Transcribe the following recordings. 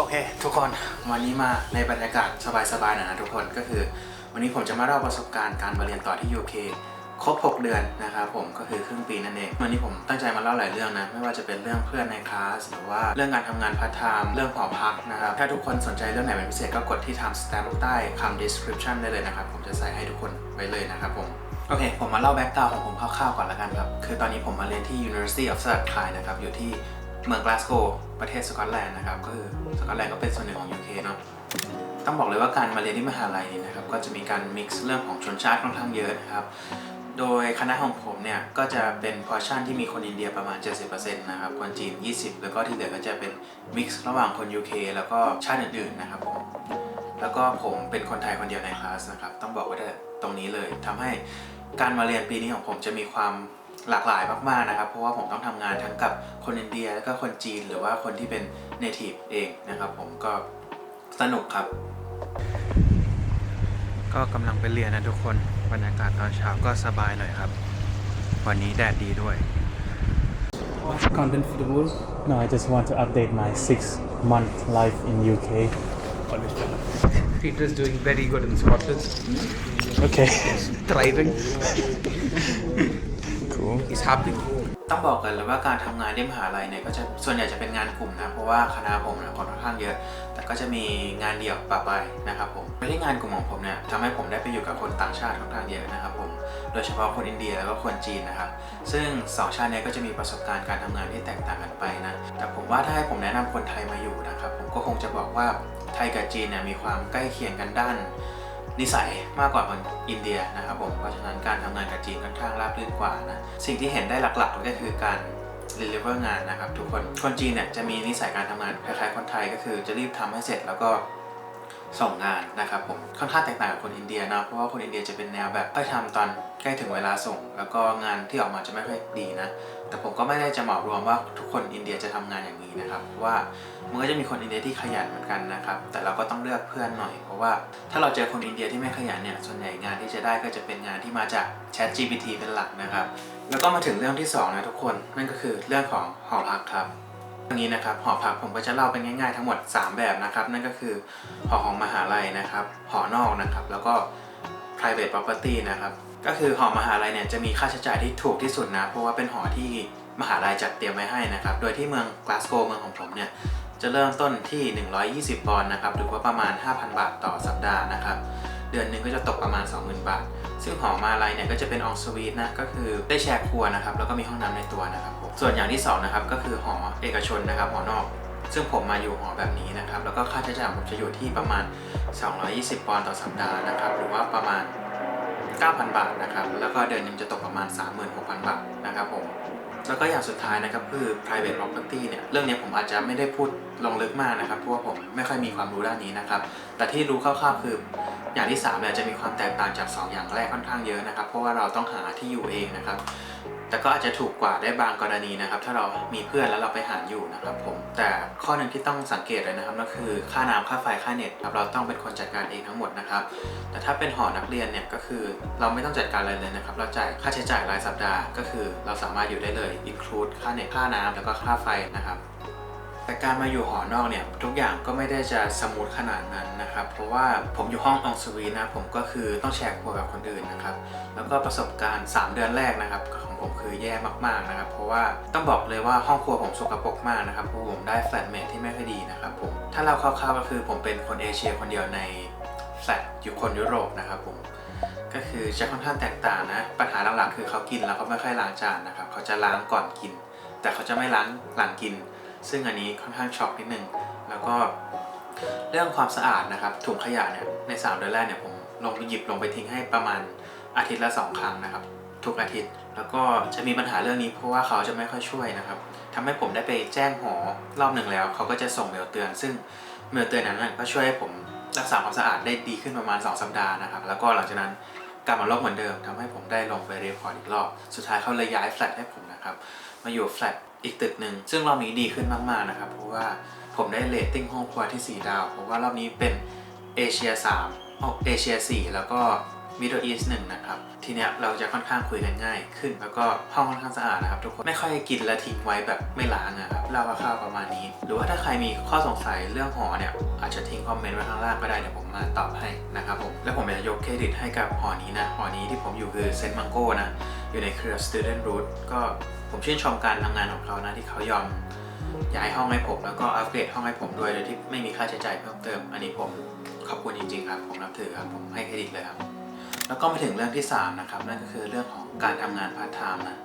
โอเค ทุกคนวันนี้มาในบรรยากาศสบายๆหน่อยนะทุกคนก็คือ วันนี้ผมจะมาเล่าประสบการณ์การมาเรียนต่อที่ UK ครบ 6 เดือนนะครับผมก็คือครึ่งปีนั่นเองวันนี้ผมตั้งใจมาเล่าหลายเรื่องนะ ไม่ว่าจะเป็นเรื่องเพื่อนในคลาสหรือว่าเรื่องการทำงานพาร์ทไทม์เรื่องหอพักนะครับ ถ้าทุกคนสนใจเรื่องไหนเป็นพิเศษก็กดที่ time stamp ใต้คำ description ได้เลยนะครับ ผมจะใส่ให้ทุกคนไว้เลยนะครับผมโอเค ผมมาเล่าแบ็กกราวของผมคร่าวๆก่อนละกันครับ คือตอนนี้ผมมาเรียนที่ University of Surrey นะครับ อยู่ที่ เมืองกลาสโกประเทศสกอตแลนด์นะครับ ก็คือสกอตแลนด์ก็เป็นส่วนหนึ่งของ UK เนาะต้องบอกเลยว่าการมาเรียนที่มหาลัยนี่นะครับ ก็จะมีการ mix เรื่องของชนชาติค่อนข้างเยอะนะครับ โดยคณะของผมเนี่ย ก็จะเป็นพอร์ชั่นที่มีคนอินเดียประมาณ 70%นะครับ คนจีน 20 แล้วก็ที่เหลือก็จะเป็น mix ระหว่างคน UK แล้วก็ชาติอื่นๆนะครับผมแล้วก็ผมเป็นคนไทยคนเดียวในคลาสนะครับ ต้องบอกไว้แต่ตรงนี้เลยทำให้การมาเรียนปีนี้ของผมจะมีความ หลากหลายมากๆนะครับ เพราะว่าผมต้องทำงานทั้งกับคนอินเดียแล้วก็คนจีนหรือว่าคนที่เป็น native เองนะครับผมก็สนุกครับ ก็กำลังไปเรียนนะทุกคนบรรยากาศตอนเช้าก็สบายหน่อยครับ วันนี้แดดดีด้วย content for the world. No, I just want to update my six month life in UK. Always done. Peter is doing very good in Scotland. Okay. Thriving. It's happy. ต้องบอกกันเลยว่าการทำงานที่มหาลัยเนี่ยก็จะส่วนใหญ่จะเป็นงานกลุ่มนะ เพราะว่าคณะผมเนี่ยค่อนข้างเยอะ แต่ก็จะมีงานเดี่ยวปะไปนะครับผมไม่ได้งานกลุ่มของผมเนี่ยทำให้ผมได้ไปอยู่กับคนต่างชาติค่อนข้างเยอะนะครับผมโดยเฉพาะคนอินเดียแล้วก็คนจีนนะครับ ซึ่งสองชาติเนี้ก็จะมีประสบการณ์การทำงานที่แตกต่างกันไปนะ แต่ผมว่าถ้าให้ผมแนะนำคนไทยมาอยู่นะครับผมก็คงจะบอกว่าไทยกับจีนเนี่ยมีความใกล้เคียงกันด้าน นิสัยมากกว่าคนอินเดียนะครับผม เพราะฉะนั้นการทำงานกับจีนค่อนข้างราบรื่นกว่านะ สิ่งที่เห็นได้หลักๆก็คือการ deliver งานนะครับทุกคน คนจีนเนี่ยจะมีนิสัยการทำงานคล้ายๆคนไทยก็คือจะรีบทำให้เสร็จแล้วก็ ส่งงานนะครับผมค่อนข้างแตกต่างกับคนอินเดียนะเพราะว่าคนอินเดียจะเป็นแนวแบบค่อยทำตอนใกล้ถึงเวลาส่ง แล้วก็งานที่ออกมาจะไม่ค่อยดีนะ แต่ผมก็ไม่ได้จะเหมารวมว่าทุกคนอินเดียจะทำงานอย่างนี้นะครับเพราะว่ามันก็จะมีคนอินเดียที่ขยันเหมือนกันนะครับแต่เราก็ต้องเลือกเพื่อนหน่อย เพราะว่าถ้าเราเจอคนอินเดียที่ไม่ขยันเนี่ยส่วนใหญ่งานที่จะได้ก็จะเป็นงานที่มาจาก Chat GPT เป็นหลักนะครับแล้วก็มาถึงเรื่องที่สองนะทุกคนนั่นก็คือเรื่องของหอพักครับ อันนี้นะครับหอพักผมก็จะเล่าเป็นง่ายๆทั้งหมด 3 แบบนะครับ นั่นก็คือหอของมหาลัยนะครับหอนอกนะครับ แล้วก็ private property นะครับ ก็คือหอมหาลัยเนี่ยจะมีค่าใช้จ่ายที่ถูกที่สุดนะ เพราะว่าเป็นหอที่มหาลัยจัดเตรียมไว้ให้นะครับ โดยที่เมืองกลาสโกว์เมืองของผมเนี่ยจะเริ่มต้นที่ 120 ปอนด์นะครับ หรือว่าประมาณ 5,000 บาทต่อสัปดาห์นะครับ เดือนหนึ่งก็จะตกประมาณ 20,000 บาท ซึ่งหอมาลัยเนี่ยก็จะเป็นอองสวีทนะ ก็คือได้แชร์ครัวนะครับ แล้วก็มีห้องน้ำในตัวนะครับ ส่วนอย่างที่สองนะครับก็คือหอเอกชนนะครับหอนอก ซึ่งผมมาอยู่หอแบบนี้นะครับ แล้วก็ค่าใช้จ่ายผมจะอยู่ที่ประมาณ 220 ปอนด์ต่อสัปดาห์นะครับ หรือว่าประมาณ 9,000 บาทนะครับ แล้วก็เดือนนึงจะตกประมาณ 36,000 บาทนะครับผม แล้วก็อย่างสุดท้ายนะครับคือ private property เนี่ยเรื่องนี้ผมอาจจะไม่ได้พูดลงลึกมากนะครับเพราะว่าผมไม่ค่อยมีความรู้ด้านนี้นะครับ แต่ที่รู้คร่าวๆคืออย่างที่3เนี่ยจะมีความแตกต่างจาก 2 อย่างแรกค่อนข้างเยอะนะครับ เพราะว่าเราต้องหาที่อยู่เองนะครับ แต่ก็อาจจะถูกกว่าได้บางกรณีนะครับ ถ้าเรามีเพื่อนแล้วเราไปหาอยู่นะครับผมแต่ข้อหนึ่งที่ต้องสังเกตเลยนะครับนั่นคือค่าน้ำค่าไฟค่าเน็ตครับเราต้องเป็นคนจัดการเองทั้งหมดนะครับ แต่ถ้าเป็นหอนักเรียนเนี่ยก็คือเราไม่ต้องจัดการอะไรเลยนะครับ เราจ่ายค่าใช้จ่ายรายสัปดาห์ ก็คือเราสามารถอยู่ได้เลย include ค่าเน็ตค่าน้ำแล้วก็ค่าไฟนะครับ แต่การมาอยู่หอนอกเนี่ยทุกอย่างก็ไม่ได้จะสมูทขนาดนั้นนะครับ เพราะว่าผมอยู่ห้องอองสวีนะผมก็คือต้องแชร์ครัวกับคนอื่นนะครับ แล้วก็ประสบการณ์ 3 เดือนแรกนะครับของผมคือแย่มากๆนะครับ เพราะว่าต้องบอกเลยว่าห้องครัวผมสกปรกมากนะครับเพราะผมได้แฟลตเมทที่ไม่ค่อยดีนะครับผมถ้าเราคร่าวๆก็คือผมเป็นคนเอเชียคนเดียวในแฟลตอยู่คนยุโรปนะครับผม ก็คือจะค่อนข้างแตกต่างนะ ปัญหาหลักๆคือเขากินแล้วเขาไม่ค่อยล้างจานนะครับเขาจะล้างก่อนกิน แต่เขาจะไม่ล้างหลังกิน ซึ่งอันนี้ค่อนข้างช็อกนิดนึงแล้วก็เรื่องความสะอาดนะครับถุงขยะเนี่ยใน3เดือนแรกเนี่ยผมลงไปหยิบลงไปทิ้งให้ประมาณอาทิตย์ละ2ครั้งนะครับทุกอาทิตย์ แล้วก็จะมีปัญหาเรื่องนี้เพราะว่าเขาจะไม่ค่อยช่วยนะครับทำให้ผมได้ไปแจ้งหอรอบหนึ่งแล้ว เขาก็จะส่งเมลเตือน ซึ่งเมลเตือนนั้นก็ช่วยให้ผมรักษาความสะอาดได้ดีขึ้นประมาณ 2 สัปดาห์นะครับ แล้วก็หลังจากนั้น กลับมาล็อกเหมือนเดิมทำให้ผมได้ลงไปเรียคอร์ดอีกรอบ สุดท้ายเขาเลยย้ายแฟลตให้ผมนะครับ มาอยู่แฟลตอีกตึกหนึ่ง ซึ่งรอบนี้ดีขึ้นมากๆนะครับ เพราะว่าผมได้เรตติ้งห้องครัวที่ 4 ดาว เพราะว่ารอบนี้เป็นเอเชีย3ออกเอเชีย4แล้วก็ Middle East หนึ่งนะครับ ทีเนี้ยเราจะค่อนข้างคุยกันง่ายขึ้น แล้วก็ห้องค่อนข้างสะอาดนะครับทุกคน ไม่ค่อยกินและทิ้งไว้แบบไม่ล้างอะครับเล่าคร่าวๆประมาณนี้ หรือว่าถ้าใครมีข้อสงสัยเรื่องหอเนี่ยอาจจะทิ้งคอมเมนต์ไว้ข้างล่างก็ได้เดี๋ยวผมมาตอบให้นะครับผม และผมอยากจะยกเครดิตให้กับหอนี้นะ หอนี้ที่ผมอยู่คือเซนต์มังโกนะ อยู่ในเครือ Student Root ก็ผมชื่นชมการทำงานของเขานะที่เขายอมย้ายห้องให้ผมแล้วก็อัปเกรดห้องให้ผมด้วยโดยที่ไม่มีค่าใช้จ่ายเพิ่มเติม อันนี้ผมขอบคุณจริงๆครับ ผมนับถือครับ ผมให้เครดิตเลยครับ แล้วก็มาถึงเรื่องที่3นะครับนั่นก็คือเรื่องของการทำงานพาร์ทไทม์นะ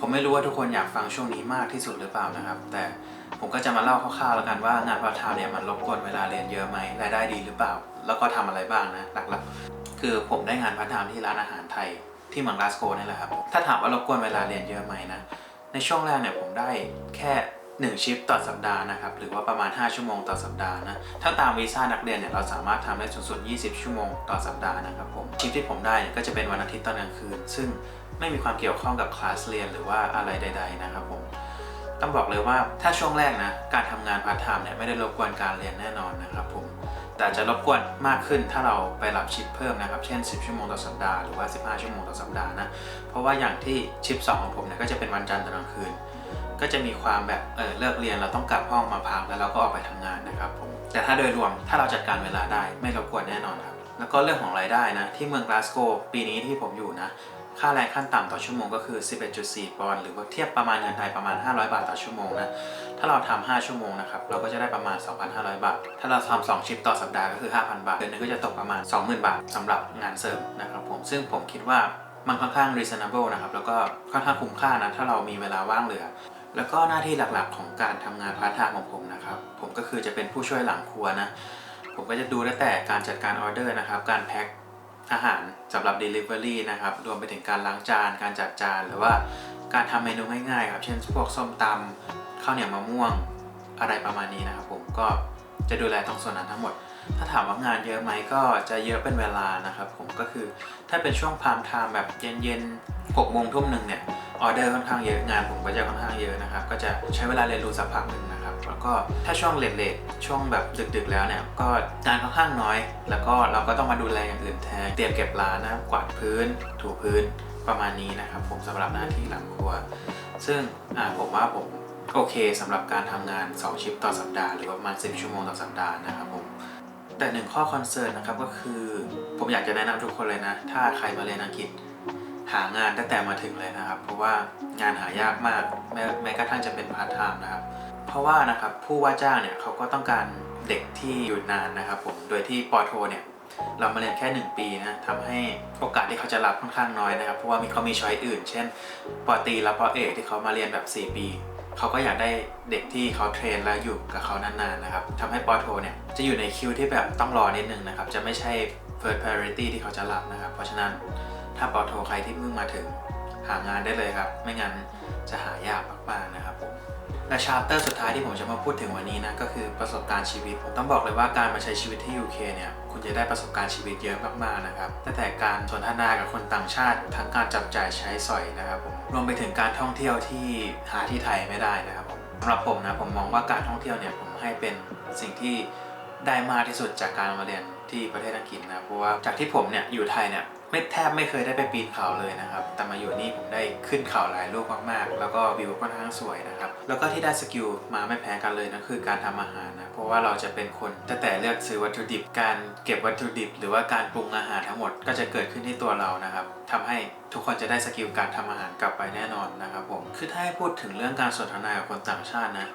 ผมไม่รู้ว่าทุกคนอยากฟังช่วงนี้มากที่สุดหรือเปล่านะครับ แต่ผมก็จะมาเล่าคร่าวๆแล้วกันว่างานพาร์ทไทม์เนี่ยมันรบกวนเวลาเรียนเยอะไหมรายได้ดีหรือเปล่า แล้วก็ทำอะไรบ้างนะหลักๆ คือผมได้งานพาร์ทไทม์ที่ร้านอาหารไทยที่เมืองลาสโกนี่แหละครับถ้าถามว่ารบกวนเวลาเรียนเยอะไหมนะในช่วงแรกเนี่ยผมได้แค่ 1 ชิปต่อสัปดาห์นะครับหรือว่าประมาณ 5 ชั่วโมงต่อสัปดาห์นะถ้าตามวีซ่านักเรียนเนี่ยเราสามารถทำได้สูงสุด 20 ชั่วโมงต่อสัปดาห์นะครับผมชิปที่ผมได้ก็จะเป็นวันอาทิตย์ตอนกลางคืน ซึ่งไม่มีความเกี่ยวข้องกับคลาสเรียนหรือว่าอะไรใด ๆ นะครับผมต้องบอกเลยว่าถ้าช่วงแรกนะการทำงานพาร์ทไทม์เนี่ยไม่ได้รบกวนการเรียนแน่นอนนะครับผมแต่จะรบกวนมากขึ้นถ้าเราไปรับชิปเพิ่มนะครับ เช่น 10 ชั่วโมงต่อสัปดาห์หรือว่า 15 ชั่วโมงต่อสัปดาห์นะเพราะว่าอย่างที่ชิป 2 ของผมเนี่ยก็จะเป็นวันจันทร์ตอนกลางคืน ก็จะมีความแบบเออเลิกเรียนเราต้องกลับห้องมาพักแล้วเราก็ออกไปทำงานนะครับผมแต่ถ้าโดยรวมถ้าเราจัดการเวลาได้ไม่รบกวนแน่นอนครับแล้วก็เรื่องของรายได้นะที่เมืองกลาสโกปีนี้ที่ผมอยู่นะค่าแรงขั้นต่ำต่อชั่วโมงก็คือ 11.4 ปอนด์หรือว่าเทียบประมาณเงินไทยประมาณ 500 บาทต่อชั่วโมงนะ ถ้าเราทำ5ชั่วโมงนะครับ เราก็จะได้ประมาณ 2,500 บาท ถ้าเราทำ2ชิปต่อสัปดาห์ก็คือ 5,000 บาท เดือนหนึงก็จะตกประมาณ 20,000 บาทสำหรับงานเสริมนะครับผม ซึ่งผมคิดว่ามันค่อนข้าง reasonable นะครับ แล้วก็ค่อนข้างคุ้มค่านะ ถ้าเรามีเวลาว่างเหลือ แล้วก็หน้าที่หลักๆของการทำงานพาร์ทไทม์ของผมนะครับ ผมก็คือจะเป็นผู้ช่วยหลังครัวนะ ผมก็จะดูตั้งแต่การจัดการออเดอร์นะครับ การแพ็คอาหารสำหรับ Delivery นะครับ รวมไปถึงการล้างจาน การจัดจาน หรือว่าการทำเมนูง่ายๆครับ เช่นพวกส้มตำข้าวเหนียวมะม่วงอะไรประมาณนี้นะครับ ผมก็จะดูแลตรงส่วนนั้นทั้งหมด ถ้าถามว่างานเยอะไหมก็จะเยอะเป็นเวลานะครับ ผมก็คือถ้าเป็นช่วงพามไทม์แบบเย็นๆ 6โมงทุ่มหนึ่งเนี่ยออเดอร์ค่อนข้างเยอะงานผมก็จะค่อนข้างเยอะนะครับ ก็จะใช้เวลาเรียนรู้สักพักหนึ่งนะครับ แล้วก็ถ้าช่วงเลทๆช่วงแบบดึกๆแล้วเนี่ยก็งานค่อนข้างน้อย แล้วก็เราก็ต้องมาดูแลอย่างอื่นแทนเตรียมเก็บร้านนะกวาดพื้น ถูพื้นประมาณนี้นะครับผมสำหรับหน้าที่หลังครัว ซึ่งผมว่าผมโอเคสำหรับการทำงาน 2 ชิปต่อสัปดาห์หรือประมาณ 10 ชั่วโมงต่อสัปดาห์นะครับผมแต่หนึ่งข้อคอนเซิร์นนะครับก็คือ ผมอยากจะแนะนำทุกคนเลยนะ ถ้าใครมาเรียนอังกฤษ หางานตั้งแต่มาถึงเลยนะครับ เพราะว่างานหายากมากแม้แม้กระทั่งจะเป็นพาร์ทไทม์นะครับ เพราะว่านะครับผู้ว่าจ้างเนี่ยเขาก็ต้องการเด็กที่อยู่นานนะครับผมโดยที่ปอโทเนี่ยเรามาเรียนแค่ 1 ปีนะทำให้โอกาสที่เขาจะรับค่อนข้างน้อยนะครับ เพราะว่ามีเขามีช้อยอื่น เช่นปอตีและปอเอกที่เขามาเรียนแบบ 4 ปี เขาก็อยากได้เด็กที่เขาเทรนและอยู่กับเขานานๆนะครับทำให้ปอโทเนี่ยจะอยู่ในคิวที่แบบต้องรอนิดนึงนะครับ จะไม่ใช่ first priority ที่เขาจะรับนะครับ เพราะฉะนั้น ถ้าปอโทใครที่เพิ่งมาถึง หางานได้เลยครับ ไม่งั้นจะหายากมากๆนะครับผมและชาร์เตอร์สุดท้ายที่ผมจะมาพูดถึงวันนี้นะก็คือประสบการณ์ชีวิต ผมต้องบอกเลยว่าการมาใช้ชีวิตที่ UK เนี่ยคุณจะได้ประสบการณ์ชีวิตเยอะมากๆนะครับตั้งแต่การสนทนากับคนต่างชาติ ทั้งการจับจ่ายใช้สอยนะครับผมรวมไปถึงการท่องเที่ยวที่หาที่ไทยไม่ได้นะครับผมสำหรับผมนะผมมองว่าการท่องเที่ยวเนี่ยผมให้เป็นสิ่งที่ได้มากที่สุดจากการมาเรียนที่ประเทศอังกฤษนะเพราะว่าจากที่ผมเนี่ยอยู่ไทยเนี่ย ไม่แทบไม่เคยได้ไปปีนเขาเลยนะครับ แต่มาอยู่นี่ผมได้ขึ้นเขาหลายลูกมากๆ แล้วก็วิวค่อนข้างสวยนะครับ แล้วก็ที่ได้สกิลมาไม่แพ้กันเลยนะคือการทำอาหารนะ เพราะว่าเราจะเป็นคนตั้งแต่เลือกซื้อวัตถุดิบ การเก็บวัตถุดิบ หรือว่าการปรุงอาหารทั้งหมดก็จะเกิดขึ้นที่ตัวเรานะครับทำให้ทุกคนจะได้สกิลการทำอาหารกลับไปแน่นอนนะครับผม คือถ้าให้พูดถึงเรื่องการสนทนากับคนต่างชาตินะ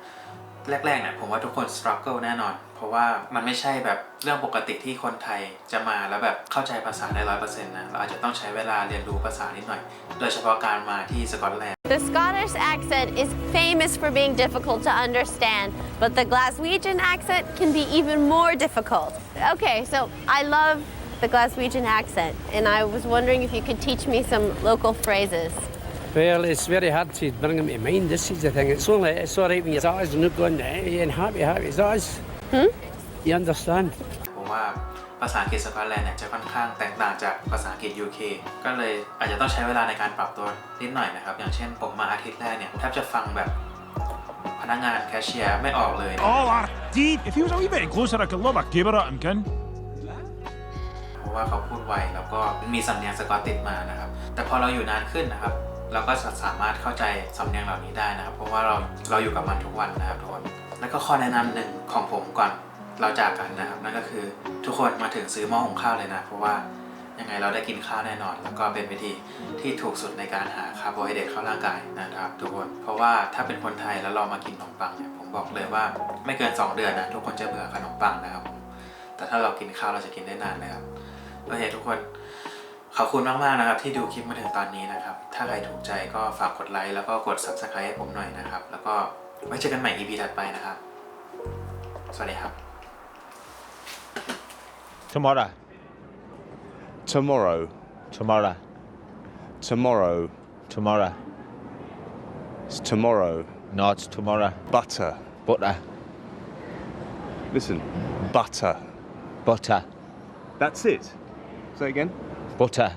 แรกๆเนี่ยผมว่าทุกคน struggle แน่นอน เพราะว่ามันไม่ใช่แบบเรื่องปกติที่คนไทยจะมาแล้วแบบเข้าใจภาษาได้ร้อยเปอร์เซ็นต์นะเราอาจจะต้องใช้เวลาเรียนรู้ภาษานิดหน่อย โดยเฉพาะการมาที่สกอตแลนด์ The Scottish accent is famous for being difficult to understand, but the Glaswegian accent can be even more difficult. Okay, so I love the Glaswegian accent, and I was wondering if you could teach me some local phrases. Well, it's very hard to bring them to mind. This is the thing. It's only it's all right when your eyes are not going eh, and happy, happy as eyes. Hmm? You understand? เพราะว่าภาษาอังกฤษสกอตแลนด์เนี่ยจะค่อนข้างแตกต่างจากภาษาอังกฤษ UK ก็เลยอาจจะต้องใช้เวลาในการปรับตัวนิดหน่อยนะครับ อย่างเช่นผมมาอาทิตย์แรกเนี่ยแทบจะฟังแบบพนักงานแคชเชียร์ไม่ออกเลย Oh, our deed. If he was a wee bit closer, I could love a caber at him, kin. เพราะะว่าเขาพูดไวแล้วก็มีสำเนียงสกอตติดมานะครับ แต่พอเราอยู่นานขึ้นนะครับ เราก็จะสามารถเข้าใจสำเนียงเหล่านี้ได้นะครับ เพราะว่าเราเราอยู่กับมันทุกวันนะครับทุกคนแล้วก็ข้อแนะนำหนึ่งของผมก่อนเราจากกันนะครับ นั่นก็คือทุกคนมาถึงซื้อหม้อหุงข้าวเลยนะ เพราะว่ายังไงเราได้กินข้าวแน่นอน แล้วก็เป็นวิธีที่ถูกสุดในการหาคาร์โบไฮเดรตเข้าร่างกายนะครับ ทุกคนเพราะว่าถ้าเป็นคนไทยแล้วเรามากินขนมปังเนี่ยผมบอกเลยว่าไม่เกิน 2 เดือนนะทุกคนจะเบื่อขนมปังนะครับแต่ถ้าเรากินข้าวเราจะกินได้นานเลยครับโอเคทุกคน ขอบคุณมากๆนะครับที่ดูคลิปมาถึงตอนนี้นะครับ ถ้าใครถูกใจก็ฝากกดไลค์แล้วก็กด subscribe ให้ผมหน่อยนะครับ แล้วก็ไว้เจอกันใหม่ EP ถัดไปนะครับ สวัสดีครับ Tomorrow. Tomorrow. Tomorrow. Tomorrow. Tomorrow. It's tomorrow. No, it's tomorrow. Butter. Butter. Listen. Butter. Butter. That's it. Say again. Butter.